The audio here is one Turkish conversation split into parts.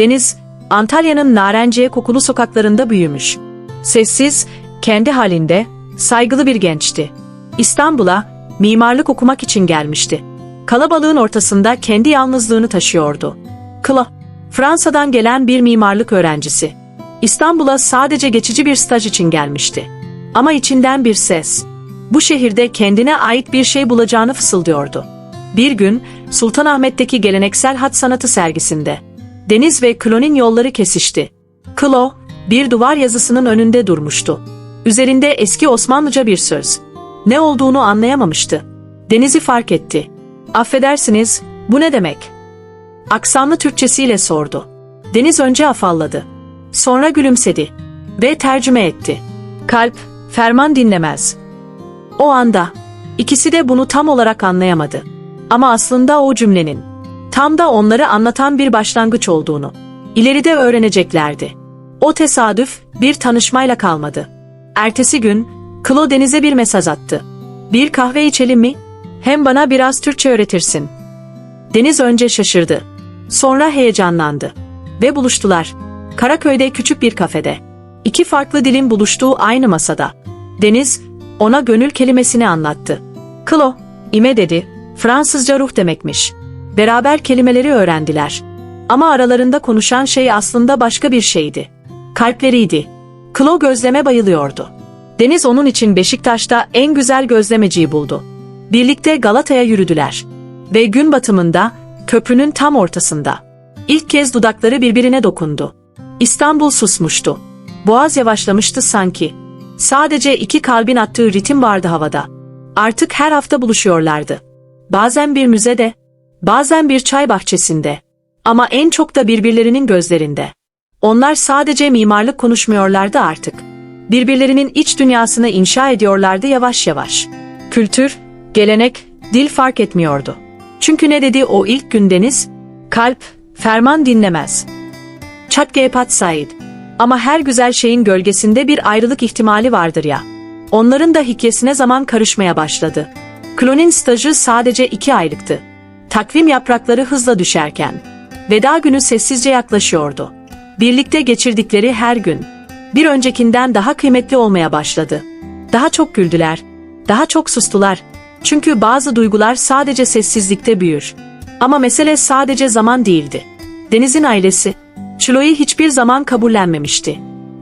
Deniz, Antalya'nın narenciye kokulu sokaklarında büyümüş. Sessiz, kendi halinde, saygılı bir gençti. İstanbul'a mimarlık okumak için gelmişti. Kalabalığın ortasında kendi yalnızlığını taşıyordu. Klo, Fransa'dan gelen bir mimarlık öğrencisi. İstanbul'a sadece geçici bir staj için gelmişti. Ama içinden bir ses. Bu şehirde kendine ait bir şey bulacağını fısıldıyordu. Bir gün Sultanahmet'teki geleneksel hat sanatı sergisinde Deniz ve Klo'nun yolları kesişti. Klo, bir duvar yazısının önünde durmuştu. Üzerinde eski Osmanlıca bir söz. Ne olduğunu anlayamamıştı. Deniz'i fark etti. Affedersiniz, bu ne demek? Aksanlı Türkçesiyle sordu. Deniz önce afalladı. Sonra gülümsedi. Ve tercüme etti. Kalp, ferman dinlemez. O anda, ikisi de bunu tam olarak anlayamadı. Ama aslında o cümlenin, tam da onları anlatan bir başlangıç olduğunu, ileride öğreneceklerdi. O tesadüf bir tanışmayla kalmadı. Ertesi gün, Klo Deniz'e bir mesaj attı. Bir kahve içelim mi? Hem bana biraz Türkçe öğretirsin. Deniz önce şaşırdı. Sonra heyecanlandı. Ve buluştular. Karaköy'de küçük bir kafede. İki farklı dilin buluştuğu aynı masada. Deniz, ona gönül kelimesini anlattı. Klo, ime dedi, Fransızca ruh demekmiş. Beraber kelimeleri öğrendiler. Ama aralarında konuşan şey aslında başka bir şeydi. Kalpleriydi. Klo gözleme bayılıyordu. Deniz onun için Beşiktaş'ta en güzel gözlemeciyi buldu. Birlikte Galata'ya yürüdüler. Ve gün batımında, köprünün tam ortasında. İlk kez dudakları birbirine dokundu. İstanbul susmuştu. Boğaz yavaşlamıştı sanki. Sadece iki kalbin attığı ritim vardı havada. Artık her hafta buluşuyorlardı. Bazen bir müzede, bazen bir çay bahçesinde. Ama en çok da birbirlerinin gözlerinde. Onlar sadece mimarlık konuşmuyorlardı artık. Birbirlerinin iç dünyasını inşa ediyorlardı yavaş yavaş. Kültür, gelenek, dil fark etmiyordu. Çünkü ne dedi o ilk gün Deniz? Kalp, ferman dinlemez. Çat Gepat Said. Ama her güzel şeyin gölgesinde bir ayrılık ihtimali vardır ya. Onların da hikayesine zaman karışmaya başladı. Klonin stajı sadece iki aylıktı. Takvim yaprakları hızla düşerken. Veda günü sessizce yaklaşıyordu. Birlikte geçirdikleri her gün. Bir öncekinden daha kıymetli olmaya başladı. Daha çok güldüler. Daha çok sustular. Çünkü bazı duygular sadece sessizlikte büyür. Ama mesele sadece zaman değildi. Deniz'in ailesi, Chloe'yi hiçbir zaman kabullenmemişti.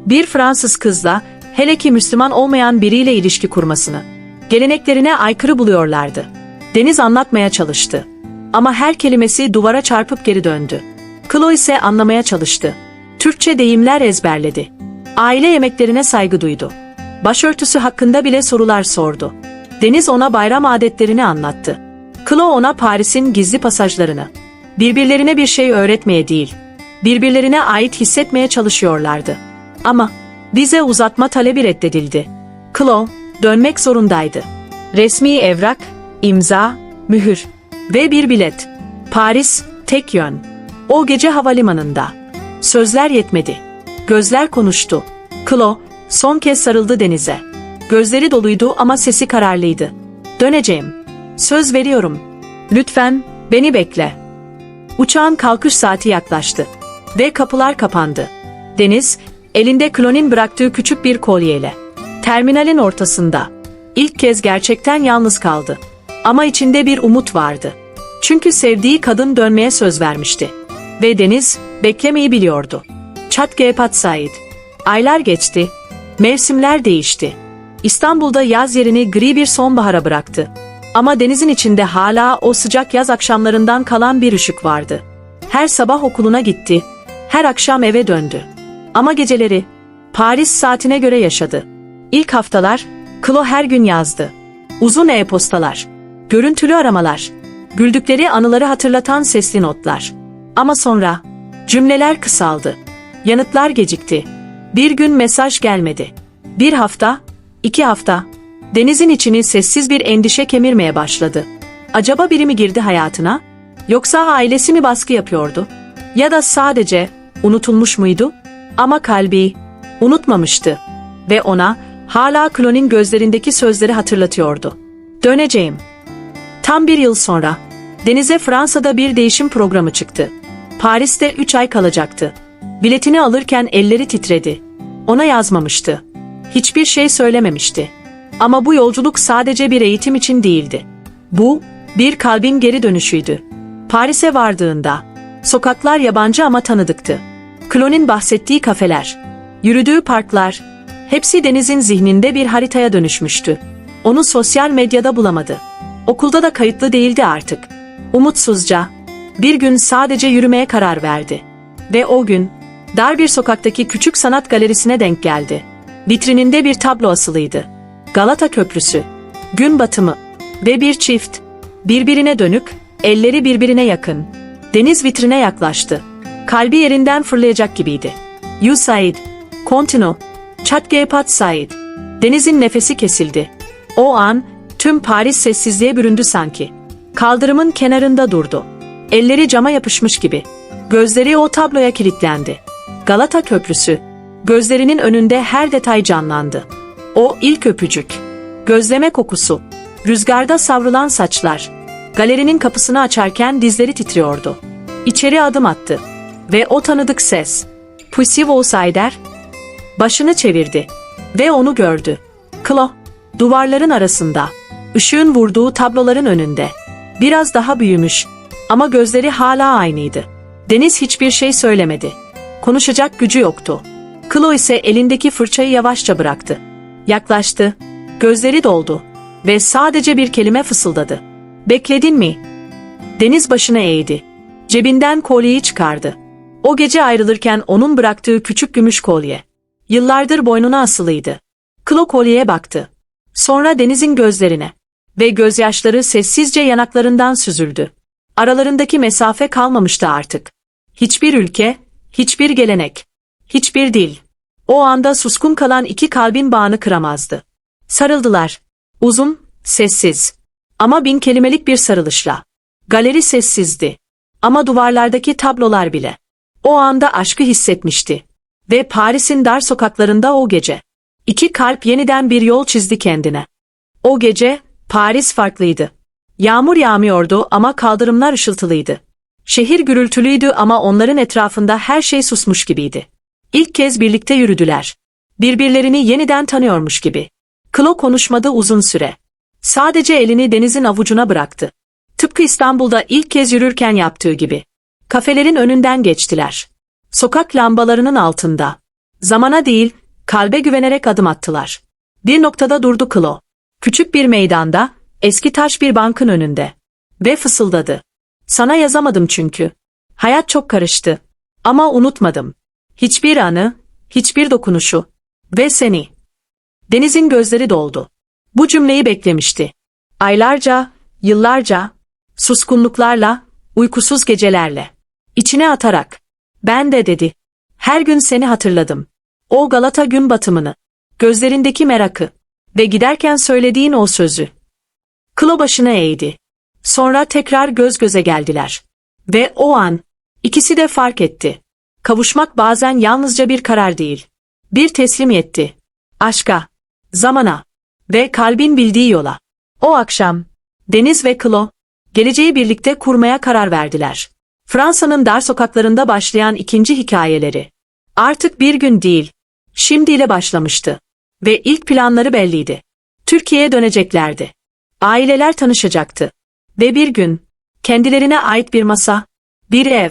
Bir Fransız kızla, hele ki Müslüman olmayan biriyle ilişki kurmasını, geleneklerine aykırı buluyorlardı. Deniz anlatmaya çalıştı. Ama her kelimesi duvara çarpıp geri döndü. Chloe ise anlamaya çalıştı. Türkçe deyimler ezberledi. Aile yemeklerine saygı duydu. Başörtüsü hakkında bile sorular sordu. Deniz ona bayram adetlerini anlattı. Klo ona Paris'in gizli pasajlarını. Birbirlerine bir şey öğretmeye değil, birbirlerine ait hissetmeye çalışıyorlardı. Ama vize uzatma talebi reddedildi. Klo dönmek zorundaydı. Resmi evrak, imza, mühür ve bir bilet. Paris tek yön. O gece havalimanında. Sözler yetmedi. Gözler konuştu. Klo son kez sarıldı denize. Gözleri doluydu ama sesi kararlıydı. Döneceğim. Söz veriyorum. Lütfen beni bekle. Uçağın kalkış saati yaklaştı ve kapılar kapandı. Deniz elinde Klonin bıraktığı küçük bir kolyeyle terminalin ortasında ilk kez gerçekten yalnız kaldı. Ama içinde bir umut vardı. Çünkü sevdiği kadın dönmeye söz vermişti. Ve Deniz beklemeyi biliyordu. Çat Gepat Said. Aylar geçti. Mevsimler değişti. İstanbul'da yaz yerini gri bir sonbahara bıraktı. Ama denizin içinde hala o sıcak yaz akşamlarından kalan bir ışık vardı. Her sabah okuluna gitti, her akşam eve döndü. Ama geceleri Paris saatine göre yaşadı. İlk haftalar Klo her gün yazdı. Uzun e-postalar, görüntülü aramalar, güldükleri anıları hatırlatan sesli notlar. Ama sonra cümleler kısaldı. Yanıtlar gecikti. Bir gün mesaj gelmedi. Bir hafta, iki hafta. Denizin içini sessiz bir endişe kemirmeye başladı. Acaba biri mi girdi hayatına? Yoksa ailesi mi baskı yapıyordu? Ya da sadece unutulmuş muydu? Ama kalbi unutmamıştı ve ona hala Klonin gözlerindeki sözleri hatırlatıyordu. Döneceğim. Tam bir yıl sonra Deniz'e Fransa'da bir değişim programı çıktı. Paris'te 3 ay kalacaktı. Biletini alırken elleri titredi. Ona yazmamıştı. Hiçbir şey söylememişti. Ama bu yolculuk sadece bir eğitim için değildi. Bu, bir kalbin geri dönüşüydü. Paris'e vardığında, sokaklar yabancı ama tanıdıktı. Clone'in bahsettiği kafeler, yürüdüğü parklar, hepsi Deniz'in zihninde bir haritaya dönüşmüştü. Onu sosyal medyada bulamadı. Okulda da kayıtlı değildi artık. Umutsuzca, bir gün sadece yürümeye karar verdi. Ve o gün, dar bir sokaktaki küçük sanat galerisine denk geldi. Vitrininde bir tablo asılıydı. Galata Köprüsü, gün batımı ve bir çift, birbirine dönük, elleri birbirine yakın. Deniz vitrine yaklaştı. Kalbi yerinden fırlayacak gibiydi. You Said, Continue, Chat Gepat Said. Deniz'in nefesi kesildi. O an, tüm Paris sessizliğe büründü sanki. Kaldırımın kenarında durdu. Elleri cama yapışmış gibi. Gözleri o tabloya kilitlendi. Galata Köprüsü. Gözlerinin önünde her detay canlandı. O ilk öpücük. Gözleme kokusu. Rüzgarda savrulan saçlar. Galerinin kapısını açarken dizleri titriyordu. İçeri adım attı. Ve o tanıdık ses. Pussy Outsider. Başını çevirdi. Ve onu gördü. Klo. Duvarların arasında. Işığın vurduğu tabloların önünde. Biraz daha büyümüş. Ama gözleri hala aynıydı. Deniz hiçbir şey söylemedi. Konuşacak gücü yoktu. Klo ise elindeki fırçayı yavaşça bıraktı. Yaklaştı. Gözleri doldu. Ve sadece bir kelime fısıldadı. Bekledin mi? Deniz başını eğdi. Cebinden kolyeyi çıkardı. O gece ayrılırken onun bıraktığı küçük gümüş kolye. Yıllardır boynuna asılıydı. Klo kolyeye baktı. Sonra Deniz'in gözlerine. Ve gözyaşları sessizce yanaklarından süzüldü. Aralarındaki mesafe kalmamıştı artık. Hiçbir ülke, hiçbir gelenek, hiçbir dil. O anda suskun kalan iki kalbin bağını kıramazdı. Sarıldılar. Uzun, sessiz. Ama bin kelimelik bir sarılışla. Galeri sessizdi. Ama duvarlardaki tablolar bile. O anda aşkı hissetmişti. Ve Paris'in dar sokaklarında o gece. İki kalp yeniden bir yol çizdi kendine. O gece, Paris farklıydı. Yağmur yağmıyordu ama kaldırımlar ışıltılıydı. Şehir gürültülüydü ama onların etrafında her şey susmuş gibiydi. İlk kez birlikte yürüdüler. Birbirlerini yeniden tanıyormuş gibi. Klo konuşmadı uzun süre. Sadece elini denizin avucuna bıraktı. Tıpkı İstanbul'da ilk kez yürürken yaptığı gibi. Kafelerin önünden geçtiler. Sokak lambalarının altında. Zamana değil, kalbe güvenerek adım attılar. Bir noktada durdu Klo. Küçük bir meydanda, eski taş bir bankın önünde. Ve fısıldadı. Sana yazamadım çünkü. Hayat çok karıştı. Ama unutmadım. Hiçbir anı, hiçbir dokunuşu. Ve seni. Deniz'in gözleri doldu. Bu cümleyi beklemişti. Aylarca, yıllarca, suskunluklarla, uykusuz gecelerle. İçine atarak. Ben de dedi. Her gün seni hatırladım. O Galata gün batımını. Gözlerindeki merakı. Ve giderken söylediğin o sözü. Klo başına eğdi. Sonra tekrar göz göze geldiler. Ve o an, ikisi de fark etti. Kavuşmak bazen yalnızca bir karar değil. Bir teslimiyetti. Aşka, zamana ve kalbin bildiği yola. O akşam, Deniz ve Klo, geleceği birlikte kurmaya karar verdiler. Fransa'nın dar sokaklarında başlayan ikinci hikayeleri. Artık bir gün değil, şimdiyle başlamıştı. Ve ilk planları belliydi. Türkiye'ye döneceklerdi. Aileler tanışacaktı. Ve bir gün, kendilerine ait bir masa, bir ev,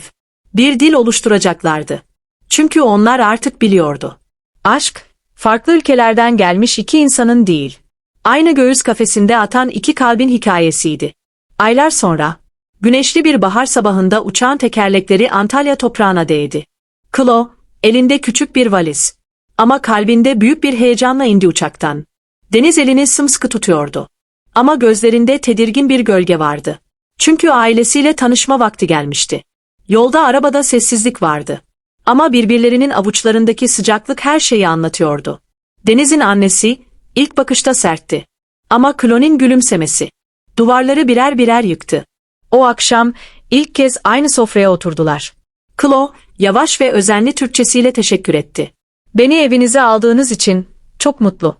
bir dil oluşturacaklardı. Çünkü onlar artık biliyordu. Aşk, farklı ülkelerden gelmiş iki insanın değil, aynı göğüs kafesinde atan iki kalbin hikayesiydi. Aylar sonra, güneşli bir bahar sabahında uçağın tekerlekleri Antalya toprağına değdi. Klo, elinde küçük bir valiz. Ama kalbinde büyük bir heyecanla indi uçaktan. Deniz elini sımsıkı tutuyordu. Ama gözlerinde tedirgin bir gölge vardı. Çünkü ailesiyle tanışma vakti gelmişti. Yolda arabada sessizlik vardı. Ama birbirlerinin avuçlarındaki sıcaklık her şeyi anlatıyordu. Deniz'in annesi, ilk bakışta sertti. Ama Klonin gülümsemesi. Duvarları birer birer yıktı. O akşam, ilk kez aynı sofraya oturdular. Klo, yavaş ve özenli Türkçesiyle teşekkür etti. Beni evinize aldığınız için, çok mutlu.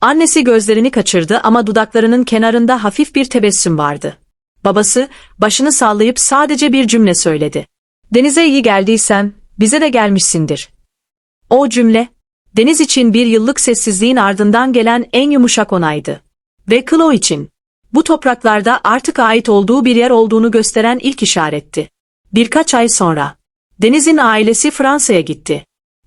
Annesi gözlerini kaçırdı ama dudaklarının kenarında hafif bir tebessüm vardı. Babası, başını sallayıp sadece bir cümle söyledi. Denize iyi geldiysen, bize de gelmişsindir. O cümle, Deniz için bir yıllık sessizliğin ardından gelen en yumuşak onaydı. Ve Chloe için, bu topraklarda artık ait olduğu bir yer olduğunu gösteren ilk işaretti. Birkaç ay sonra, Deniz'in ailesi Fransa'ya gitti.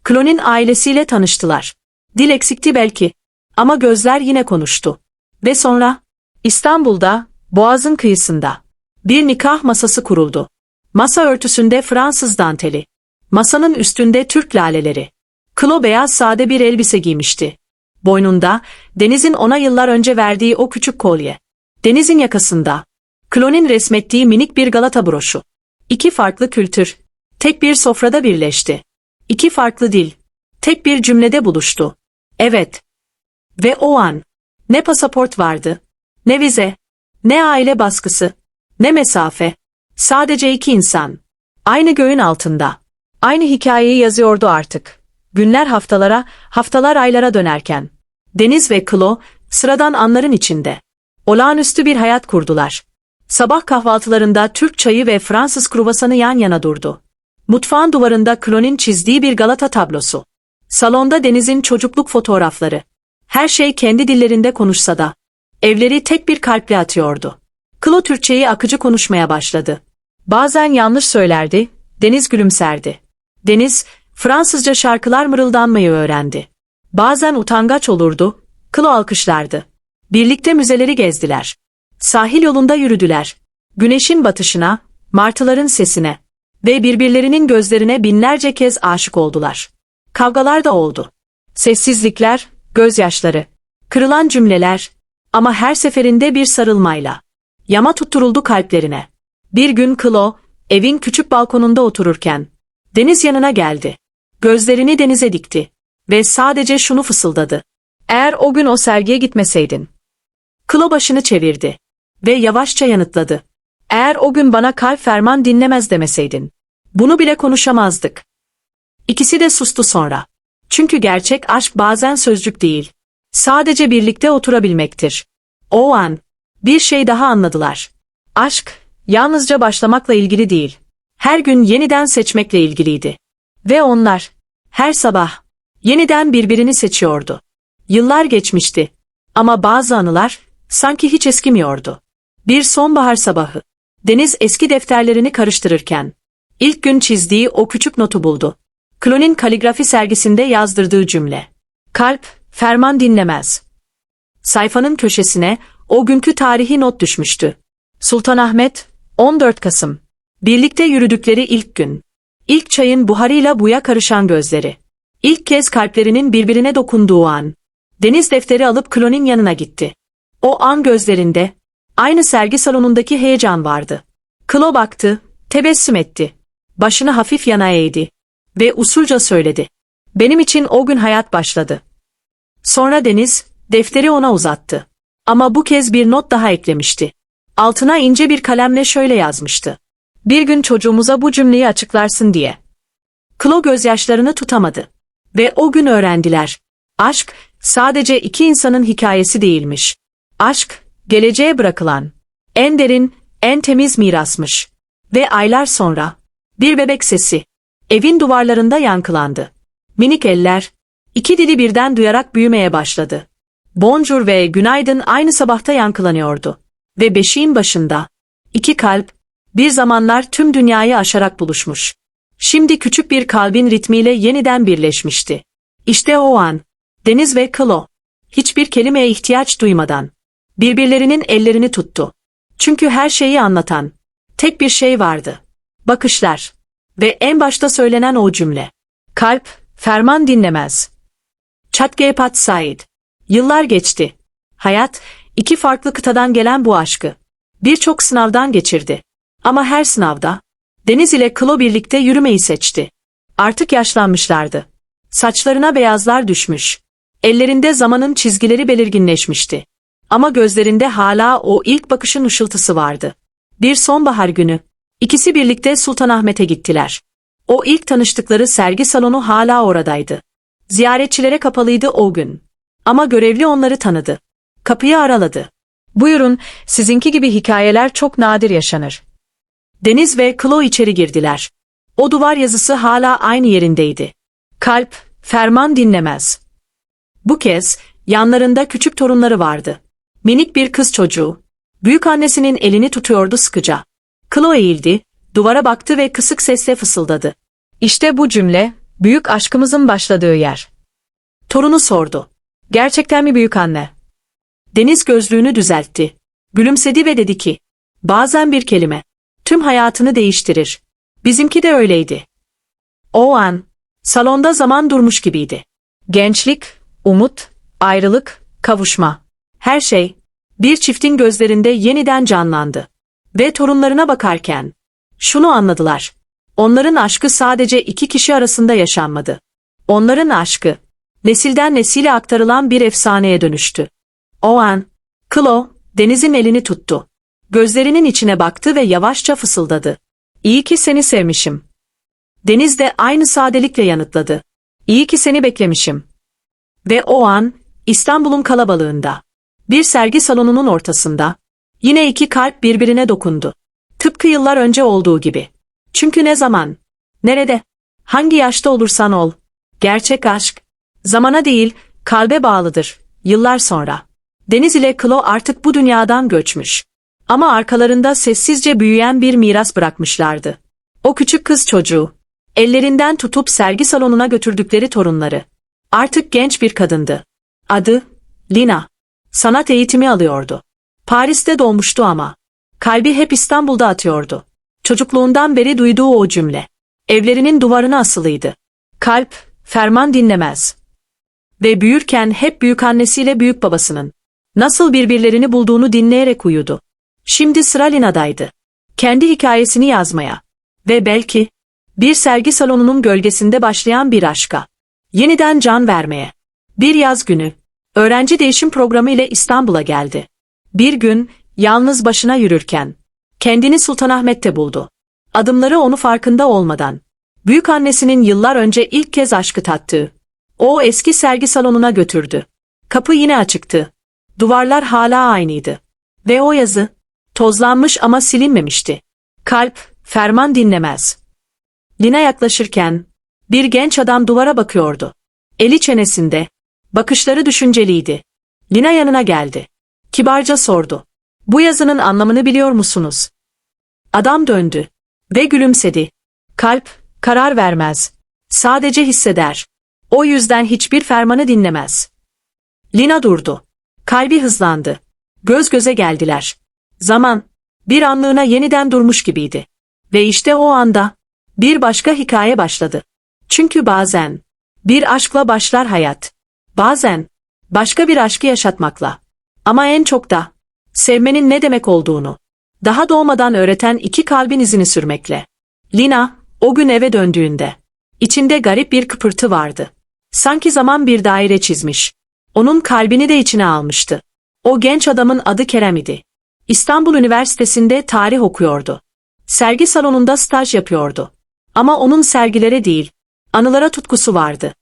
Chloe'nin ailesiyle tanıştılar. Dil eksikti belki. Ama gözler yine konuştu. Ve sonra, İstanbul'da, Boğaz'ın kıyısında, bir nikah masası kuruldu. Masa örtüsünde Fransız danteli. Masanın üstünde Türk laleleri. Klo beyaz sade bir elbise giymişti. Boynunda, Deniz'in ona yıllar önce verdiği o küçük kolye. Deniz'in yakasında, Klo'nin resmettiği minik bir Galata broşu. İki farklı kültür, tek bir sofrada birleşti. İki farklı dil, tek bir cümlede buluştu. Evet. Ve o an, ne pasaport vardı, ne vize, ne aile baskısı, ne mesafe. Sadece iki insan. Aynı göğün altında. Aynı hikayeyi yazıyordu artık. Günler haftalara, haftalar aylara dönerken. Deniz ve Klo, sıradan anların içinde. Olağanüstü bir hayat kurdular. Sabah kahvaltılarında Türk çayı ve Fransız kruvasanı yan yana durdu. Mutfağın duvarında Klo'nun çizdiği bir Galata tablosu. Salonda Deniz'in çocukluk fotoğrafları. Her şey kendi dillerinde konuşsa da. Evleri tek bir kalple atıyordu. Klo Türkçeyi akıcı konuşmaya başladı. Bazen yanlış söylerdi, Deniz gülümserdi. Deniz, Fransızca şarkılar mırıldanmayı öğrendi. Bazen utangaç olurdu, Klo alkışlardı. Birlikte müzeleri gezdiler. Sahil yolunda yürüdüler. Güneşin batışına, martıların sesine ve birbirlerinin gözlerine binlerce kez aşık oldular. Kavgalar da oldu. Sessizlikler, gözyaşları, kırılan cümleler ama her seferinde bir sarılmayla. Yama tutturuldu kalplerine. Bir gün Klo, evin küçük balkonunda otururken, deniz yanına geldi. Gözlerini denize dikti ve sadece şunu fısıldadı. Eğer o gün o sergiye gitmeseydin. Klo başını çevirdi ve yavaşça yanıtladı. Eğer o gün bana kalp ferman dinlemez demeseydin. Bunu bile konuşamazdık. İkisi de sustu sonra. Çünkü gerçek aşk bazen sözcük değil. Sadece birlikte oturabilmektir. O an, bir şey daha anladılar. Aşk, yalnızca başlamakla ilgili değil. Her gün yeniden seçmekle ilgiliydi. Ve onlar, her sabah, yeniden birbirini seçiyordu. Yıllar geçmişti. Ama bazı anılar, sanki hiç eskimiyordu. Bir sonbahar sabahı, Deniz eski defterlerini karıştırırken, ilk gün çizdiği o küçük notu buldu. Klonin kaligrafi sergisinde yazdırdığı cümle. Kalp, ferman dinlemez. Sayfanın köşesine o günkü tarihi not düşmüştü. Sultanahmet, 14 Kasım. Birlikte yürüdükleri ilk gün. İlk çayın buharıyla buya karışan gözleri. İlk kez kalplerinin birbirine dokunduğu an. Deniz defteri alıp Klonin yanına gitti. O an gözlerinde, aynı sergi salonundaki heyecan vardı. Klo baktı, tebessüm etti. Başını hafif yana eğdi. Ve usulca söyledi. Benim için o gün hayat başladı. Sonra Deniz, defteri ona uzattı. Ama bu kez bir not daha eklemişti. Altına ince bir kalemle şöyle yazmıştı. Bir gün çocuğumuza bu cümleyi açıklarsın diye. Klo gözyaşlarını tutamadı. Ve o gün öğrendiler. Aşk, sadece iki insanın hikayesi değilmiş. Aşk, geleceğe bırakılan, en derin, en temiz mirasmış. Ve aylar sonra, bir bebek sesi, evin duvarlarında yankılandı. Minik eller, iki dili birden duyarak büyümeye başladı. Bonjour ve günaydın aynı sabahta yankılanıyordu. Ve beşiğin başında, iki kalp, bir zamanlar tüm dünyayı aşarak buluşmuş. Şimdi küçük bir kalbin ritmiyle yeniden birleşmişti. İşte o an, Deniz ve Klo, hiçbir kelimeye ihtiyaç duymadan, birbirlerinin ellerini tuttu. Çünkü her şeyi anlatan, tek bir şey vardı. Bakışlar. Ve en başta söylenen o cümle. Kalp, ferman dinlemez. Çatgepat Said. Yıllar geçti. Hayat, iki farklı kıtadan gelen bu aşkı. Birçok sınavdan geçirdi. Ama her sınavda, Deniz ile Klo birlikte yürümeyi seçti. Artık yaşlanmışlardı. Saçlarına beyazlar düşmüş. Ellerinde zamanın çizgileri belirginleşmişti. Ama gözlerinde hala o ilk bakışın ışıltısı vardı. Bir sonbahar günü, ikisi birlikte Sultanahmet'e gittiler. O ilk tanıştıkları sergi salonu hala oradaydı. Ziyaretçilere kapalıydı o gün. Ama görevli onları tanıdı. Kapıyı araladı. Buyurun, sizinki gibi hikayeler çok nadir yaşanır. Deniz ve Klo içeri girdiler. O duvar yazısı hala aynı yerindeydi. Kalp, ferman dinlemez. Bu kez yanlarında küçük torunları vardı. Minik bir kız çocuğu. Büyük annesinin elini tutuyordu sıkıca. Klo eğildi, duvara baktı ve kısık sesle fısıldadı. İşte bu cümle, büyük aşkımızın başladığı yer. Torunu sordu. Gerçekten mi büyük anne? Deniz gözlüğünü düzeltti. Gülümsedi ve dedi ki, bazen bir kelime, tüm hayatını değiştirir. Bizimki de öyleydi. O an, salonda zaman durmuş gibiydi. Gençlik, umut, ayrılık, kavuşma. Her şey, bir çiftin gözlerinde yeniden canlandı. Ve torunlarına bakarken, şunu anladılar. Onların aşkı sadece iki kişi arasında yaşanmadı. Onların aşkı, nesilden nesile aktarılan bir efsaneye dönüştü. O an, Klo, Deniz'in elini tuttu. Gözlerinin içine baktı ve yavaşça fısıldadı. İyi ki seni sevmişim. Deniz de aynı sadelikle yanıtladı. İyi ki seni beklemişim. Ve o an, İstanbul'un kalabalığında, bir sergi salonunun ortasında, yine iki kalp birbirine dokundu. Tıpkı yıllar önce olduğu gibi. Çünkü ne zaman, nerede, hangi yaşta olursan ol, gerçek aşk, zamana değil, kalbe bağlıdır, yıllar sonra. Deniz ile Klo artık bu dünyadan göçmüş. Ama arkalarında sessizce büyüyen bir miras bırakmışlardı. O küçük kız çocuğu, ellerinden tutup sergi salonuna götürdükleri torunları. Artık genç bir kadındı. Adı, Lina. Sanat eğitimi alıyordu. Paris'te doğmuştu ama. Kalbi hep İstanbul'da atıyordu. Çocukluğundan beri duyduğu o cümle. Evlerinin duvarına asılıydı. Kalp, ferman dinlemez. Ve büyürken hep büyük annesiyle büyük babasının nasıl birbirlerini bulduğunu dinleyerek uyudu. Şimdi sıra Lina'daydı. Kendi hikayesini yazmaya ve belki bir sergi salonunun gölgesinde başlayan bir aşka. Yeniden can vermeye. Bir yaz günü, öğrenci değişim programı ile İstanbul'a geldi. Bir gün, yalnız başına yürürken, kendini Sultanahmet'te buldu. Adımları onu farkında olmadan, büyük annesinin yıllar önce ilk kez aşkı tattığı, o eski sergi salonuna götürdü. Kapı yine açıktı. Duvarlar hala aynıydı. Ve o yazı, tozlanmış ama silinmemişti. Kalp, ferman dinlemez. Lina yaklaşırken, bir genç adam duvara bakıyordu. Eli çenesinde, bakışları düşünceliydi. Lina yanına geldi. Kibarca sordu. Bu yazının anlamını biliyor musunuz? Adam döndü ve gülümsedi. Kalp, karar vermez. Sadece hisseder. O yüzden hiçbir fermanı dinlemez. Lina durdu. Kalbi hızlandı. Göz göze geldiler. Zaman, bir anlığına yeniden durmuş gibiydi. Ve işte o anda, bir başka hikaye başladı. Çünkü bazen, bir aşkla başlar hayat. Bazen, başka bir aşkı yaşatmakla. Ama en çok da, sevmenin ne demek olduğunu, daha doğmadan öğreten iki kalbin izini sürmekle. Lina, o gün eve döndüğünde, içinde garip bir kıpırtı vardı. Sanki zaman bir daire çizmiş. Onun kalbini de içine almıştı. O genç adamın adı Kerem idi. İstanbul Üniversitesi'nde tarih okuyordu. Sergi salonunda staj yapıyordu. Ama onun sergilere değil, anılara tutkusu vardı.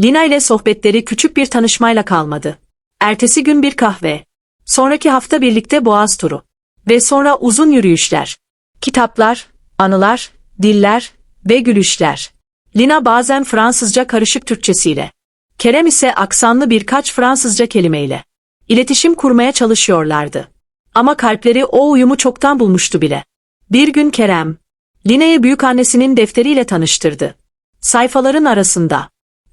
Lina ile sohbetleri küçük bir tanışmayla kalmadı. Ertesi gün bir kahve. Sonraki hafta birlikte boğaz turu. Ve sonra uzun yürüyüşler. Kitaplar, anılar, diller ve gülüşler. Lina bazen Fransızca karışık Türkçesiyle. Kerem ise aksanlı birkaç Fransızca kelimeyle. İletişim kurmaya çalışıyorlardı. Ama kalpleri o uyumu çoktan bulmuştu bile. Bir gün Kerem, Lina'yı büyükannesinin defteriyle tanıştırdı. Sayfaların arasında,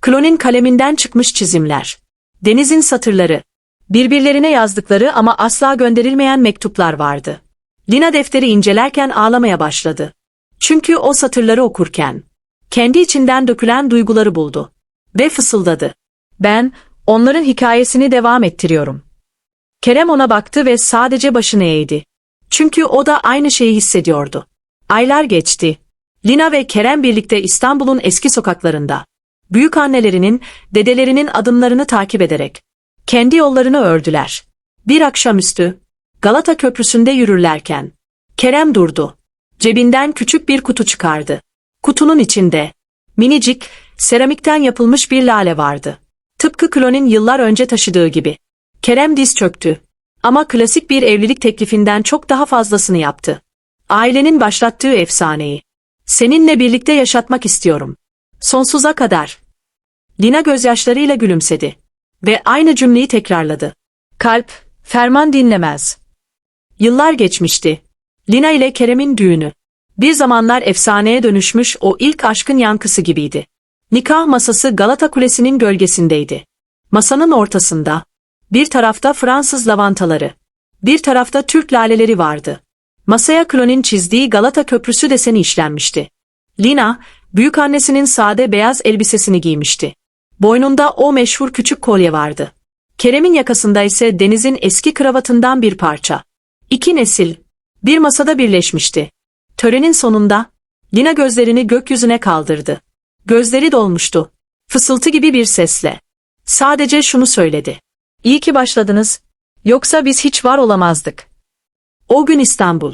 Klonin kaleminden çıkmış çizimler, Deniz'in satırları, birbirlerine yazdıkları ama asla gönderilmeyen mektuplar vardı. Lina defteri incelerken ağlamaya başladı. Çünkü o satırları okurken, kendi içinden dökülen duyguları buldu. Ve fısıldadı. Ben, onların hikayesini devam ettiriyorum. Kerem ona baktı ve sadece başını eğdi. Çünkü o da aynı şeyi hissediyordu. Aylar geçti. Lina ve Kerem birlikte İstanbul'un eski sokaklarında. Büyük annelerinin, dedelerinin adımlarını takip ederek. Kendi yollarını ördüler. Bir akşamüstü, Galata Köprüsü'nde yürürlerken. Kerem durdu. Cebinden küçük bir kutu çıkardı. Kutunun içinde, minicik, seramikten yapılmış bir lale vardı. Tıpkı Klonin yıllar önce taşıdığı gibi. Kerem diz çöktü. Ama klasik bir evlilik teklifinden çok daha fazlasını yaptı. Ailenin başlattığı efsaneyi. Seninle birlikte yaşatmak istiyorum. Sonsuza kadar. Lina gözyaşlarıyla gülümsedi. Ve aynı cümleyi tekrarladı. Kalp, ferman dinlemez. Yıllar geçmişti. Lina ile Kerem'in düğünü. Bir zamanlar efsaneye dönüşmüş o ilk aşkın yankısı gibiydi. Nikah masası Galata Kulesi'nin gölgesindeydi. Masanın ortasında, bir tarafta Fransız lavantaları, bir tarafta Türk laleleri vardı. Masaya Klonin çizdiği Galata Köprüsü deseni işlenmişti. Lina, büyük annesinin sade beyaz elbisesini giymişti. Boynunda o meşhur küçük kolye vardı. Kerem'in yakasında ise Deniz'in eski kravatından bir parça. İki nesil, bir masada birleşmişti. Törenin sonunda, Lina gözlerini gökyüzüne kaldırdı. Gözleri dolmuştu. Fısıltı gibi bir sesle. Sadece şunu söyledi. İyi ki başladınız. Yoksa biz hiç var olamazdık. O gün İstanbul.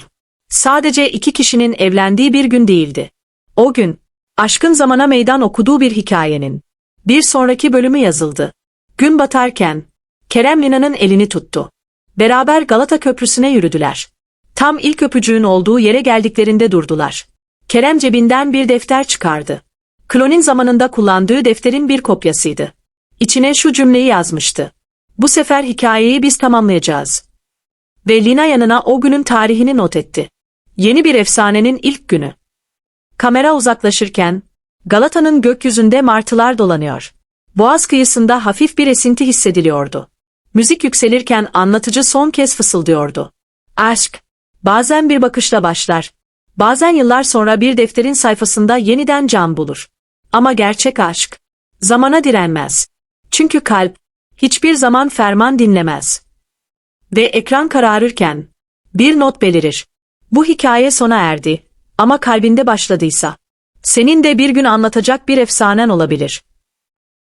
Sadece iki kişinin evlendiği bir gün değildi. O gün, aşkın zamana meydan okuduğu bir hikayenin. Bir sonraki bölümü yazıldı. Gün batarken, Kerem Lina'nın elini tuttu. Beraber Galata Köprüsü'ne yürüdüler. Tam ilk öpücüğün olduğu yere geldiklerinde durdular. Kerem cebinden bir defter çıkardı. Klonin zamanında kullandığı defterin bir kopyasıydı. İçine şu cümleyi yazmıştı. Bu sefer hikayeyi biz tamamlayacağız. Ve Lina yanına o günün tarihini not etti. Yeni bir efsanenin ilk günü. Kamera uzaklaşırken, Galata'nın gökyüzünde martılar dolanıyor. Boğaz kıyısında hafif bir esinti hissediliyordu. Müzik yükselirken anlatıcı son kez fısıldıyordu. Aşk, bazen bir bakışla başlar, bazen yıllar sonra bir defterin sayfasında yeniden can bulur. Ama gerçek aşk, zamana direnmez. Çünkü kalp, hiçbir zaman ferman dinlemez. Ve ekran kararırken, bir not belirir. Bu hikaye sona erdi, ama kalbinde başladıysa, senin de bir gün anlatacak bir efsanen olabilir.